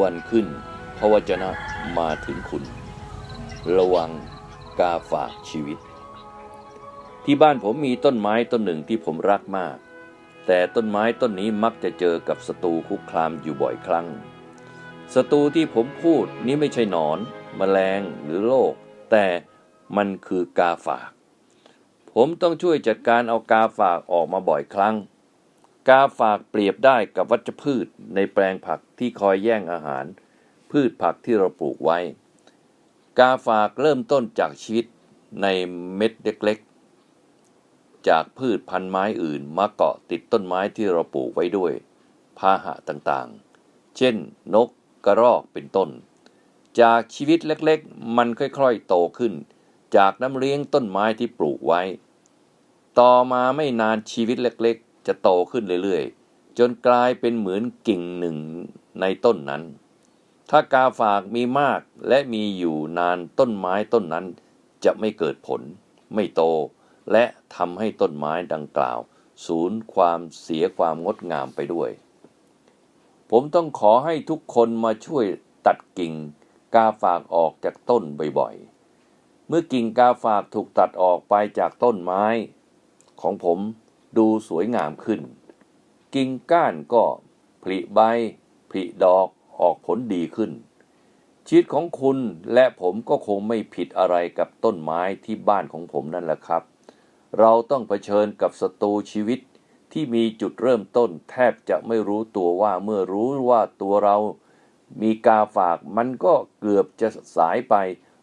วันขึ้นพระวจนะมาถึงคุณ ระวังกาฝากชีวิต ที่บ้านผมมีต้นไม้ต้นหนึ่งที่ผมรักมาก แต่ต้นไม้ต้นนี้มักจะเจอกับศัตรูคุกคามอยู่บ่อยครั้งศัตรูที่ผมพูดนี้ไม่ใช่หนอนแมลงหรือโรคแต่มันคือกาฝาก ผมต้องช่วยจัดการเอากาฝากออกมาบ่อยครั้ง กาฝากเปรียบได้กับวัชพืชในแปลงผักที่คอยแย่งอาหาร พืชผักที่เราปลูกไว้ กาฝากเริ่มต้นจากชีวิตในเม็ดเล็กๆ จากพืชพันไม้อื่นมาเกาะติดต้นไม้ที่เราปลูกไว้ด้วย พาหะต่างๆ เช่น นกกระรอกเป็นต้น จากชีวิตเล็กๆ มันค่อยๆ โตขึ้น จากน้ำเลี้ยงต้นไม้ที่ปลูกไว้ ต่อมาไม่นานชีวิตเล็กๆ จะโตขึ้นเรื่อยๆ จนกลายเป็นเหมือนกิ่งหนึ่งในต้นนั้น ถ้ากาฝากมีมากและมีอยู่นานต้นไม้ต้นนั้น จะไม่เกิดผล ไม่โต และทำให้ต้นไม้ดังกล่าว สูญความเสียความงดงามไปด้วย ผมต้องขอให้ทุกคนมาช่วยตัดกิ่งกาฝากออกจากต้นบ่อยๆ เมื่อกิ่งกาฝากถูกตัดออกไปจากต้นไม้ ของผม ดูสวยงามขึ้น กิ่งก้านก็ผลิใบผลิดอกออกผลดีขึ้น ชีวิตของคุณและผมก็คงไม่ผิดอะไรกับต้นไม้ที่บ้านของผมนั่นแหละครับ เราต้องเผชิญกับศัตรูชีวิตที่มีจุดเริ่มต้นแทบจะไม่รู้ตัวว่าเมื่อรู้ว่าตัวเรามีกาฝากมันก็เกือบจะสายไป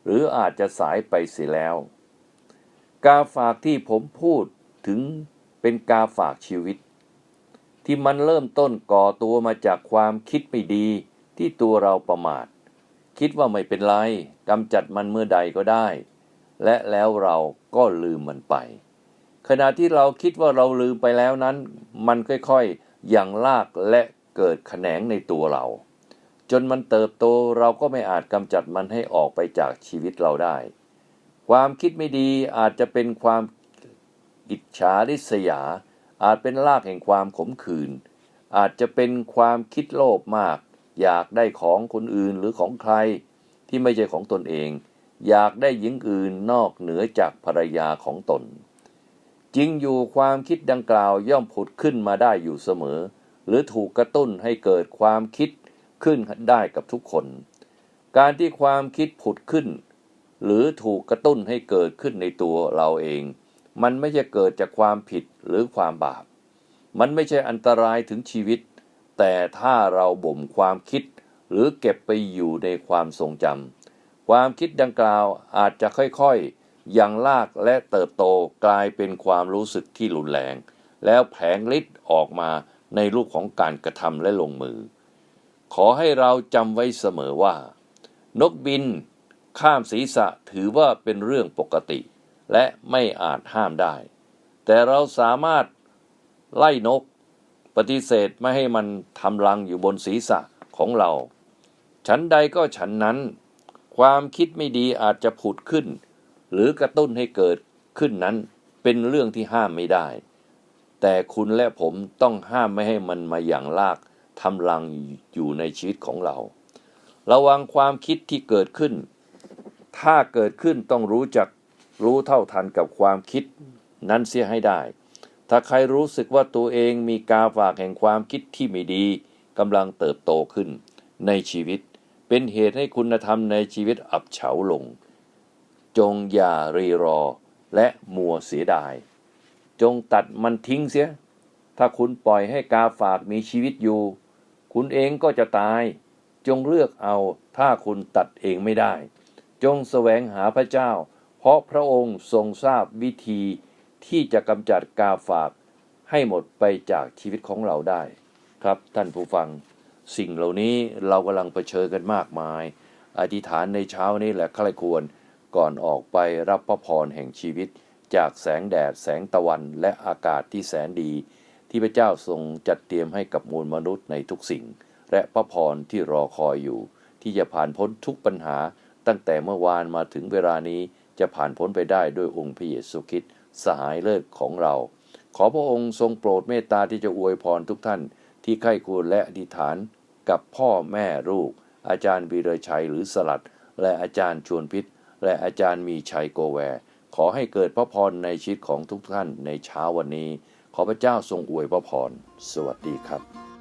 หรืออาจจะสายไปเสียแล้ว กาฝากที่ผมพูดถึง เป็นกาฝากชีวิต ที่มันเริ่มต้นก่อตัวมาจากความคิดไม่ดีที่ตัวเราประมาท คิดว่าไม่เป็นไรกำจัดมันเมื่อใดก็ได้ และแล้วเราก็ลืมมันไป ขณะที่เราคิดว่าเราลืมไปแล้วนั้น มันค่อยๆอย่างลากและเกิดแขนงในตัวเรา จนมันเติบโตเราก็ไม่อาจกำจัดมันให้ออกไปจากชีวิตเราได้ ความคิดไม่ดีอาจจะเป็นความ อิจฉาริษยา อาจเป็นรากแห่งความขมขื่นอาจจะเป็นความคิดโลภมาก อยากได้ของคนอื่นหรือของใครที่ไม่ใช่ของตนเอง อยากได้หญิงอื่นนอกเหนือจากภรรยาของตน จริงอยู่ความคิดดังกล่าวย่อมผุดขึ้นมาได้อยู่เสมอ หรือถูกกระตุ้นให้เกิดความคิดขึ้นได้กับทุกคน การที่ความคิดผุดขึ้น หรือถูกกระตุ้นให้เกิดขึ้นในตัวเราเอง มันไม่ใช่เกิดจากความผิดหรือความบาป มันไม่ใช่อันตรายถึงชีวิต แต่ถ้าเราบ่มความคิด หรือเก็บไปอยู่ในความทรงจำความคิดดังกล่าวอาจจะค่อยๆยังลากและเติบโตกลายเป็นความรู้สึกที่รุนแรง แล้วแผงฤทธิ์ออกมาในรูปของการกระทำและลงมือ ขอให้เราจำไว้เสมอว่า นกบิน ข้ามศีรษะถือว่าเป็นเรื่องปกติ และไม่อาจห้ามได้ แต่เราสามารถไล่นก ปฏิเสธไม่ให้มันทำรังอยู่บนศีรษะของเรา ฉันใดก็ฉันนั้น ความคิดไม่ดีอาจจะผุดขึ้น หรือกระตุ้นให้เกิดขึ้นนั้นเป็นเรื่องที่ห้ามไม่ได้ แต่คุณและผมต้องห้ามไม่ให้มันมาอย่างลากทำรังอยู่ในชีวิตของเรา ระวังความคิดที่เกิดขึ้น ถ้าเกิดขึ้นต้องรู้จัก รู้เท่าทันกับความคิดนั้นเสียให้ได้ ถ้าใครรู้สึกว่าตัวเองมีกาฝากแห่งความคิดที่ไม่ดีกำลังเติบโตขึ้นในชีวิต เป็นเหตุให้คุณธรรมในชีวิตอับเฉาลง จงอย่ารีรอและมัวเสียดาย จงตัดมันทิ้งเสีย ถ้าคุณปล่อยให้กาฝากมีชีวิตอยู่ คุณเองก็จะตาย จงเลือกเอาถ้าคุณตัดเองไม่ได้ จงแสวงหาพระเจ้า เพราะพระองค์ทรงทราบวิธีที่จะกำจัดกาฝากให้หมดไปจากชีวิตของเราได้ ครับท่านผู้ฟัง สิ่งเหล่านี้เรากำลังเผชิญกันมากมาย อธิษฐานในเช้านี้แหละใครควรก่อนออกไปรับพระพรแห่งชีวิต จากแสงแดดแสงตะวันและอากาศที่แสนดี ที่พระเจ้าทรงจัดเตรียมให้กับมวลมนุษย์ในทุกสิ่ง และพระพรที่รอคอยอยู่ ที่จะผ่านพ้นทุกปัญหาตั้งแต่เมื่อวานมาถึงเวลานี้ จะผ่านพ้นไปได้ด้วยองค์พระเยซูคริสต์สหายเลิศของเรา ขอพระองค์ทรงโปรดเมตตาที่จะอวยพรทุกท่าน ที่ใคร่ควรและอธิษฐานกับพ่อแม่ลูก อาจารย์วีเรชัยหรือสลัด และอาจารย์ชวนพิษ และอาจารย์มีชัยโกแวร์ขอให้เกิดพระพรในชีวิตของทุกท่านในเช้าวันนี้ ขอพระเจ้าทรงอวยพระพร สวัสดีครับ